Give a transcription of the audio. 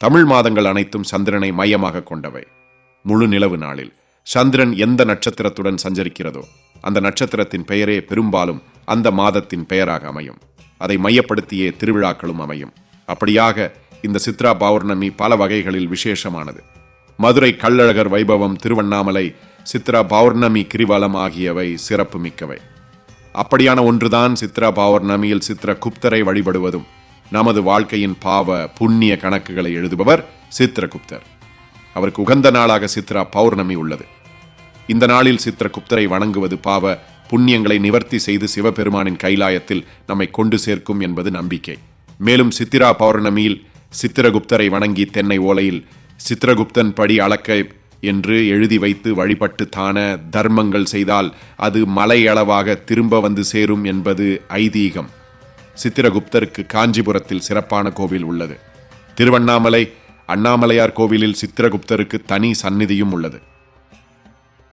தமிழ் மாதங்கள் அனைத்தும் சந்திரனை மையமாக கொண்டவை. முழு நிலவு நாளில் சந்திரன் எந்த நட்சத்திரத்துடன் சஞ்சரிக்கிறதோ அந்த நட்சத்திரத்தின் பெயரே பெரும்பாலும் அந்த மாதத்தின் பெயராக அமையும். அதை மையப்படுத்தியே திருவிழாக்களும் அமையும். அப்படியாக இந்த சித்ரா பௌர்ணமி பல வகைகளில் விசேஷமானது. மதுரை கள்ளழகர் வைபவம் திருவண்ணாமலை சித்ரா பௌர்ணமி கிரிவலம் ஆகியவை சிறப்பு மிக்கவை அப்படியான ஒன்றுதான் சித்ரா பௌர்ணமியில் சித்ர குப்தரை வழிபடுவதும் நமது வாழ்க்கையின் பாவ புண்ணிய கணக்குகளை எழுதுபவர் சித்ரகுப்தர் அவருக்கு உகந்த நாளாக சித்ரா பௌர்ணமி உள்ளது. இந்த நாளில் சித்ரகுப்தரை வணங்குவது பாவ புண்ணியங்களை நிவர்த்தி செய்து சிவபெருமானின் கைலாயத்தில் நம்மை கொண்டு சேர்க்கும் என்பது நம்பிக்கை. மேலும் சித்திரா பௌர்ணமியில் சித்திரகுப்தரை வணங்கி தென்னை ஓலையில் சித்திரகுப்தன் படி அளக்க என்று எழுதி வைத்து வழிபட்டு தான தர்மங்கள் செய்தால் அது மலையளவாக திரும்ப வந்து சேரும் என்பது ஐதீகம். சித்திரகுப்தருக்கு காஞ்சிபுரத்தில் சிறப்பான கோவில் உள்ளது. திருவண்ணாமலை அண்ணாமலையார் கோவிலில் சித்திரகுப்தருக்கு தனி சந்நிதியும் உள்ளது.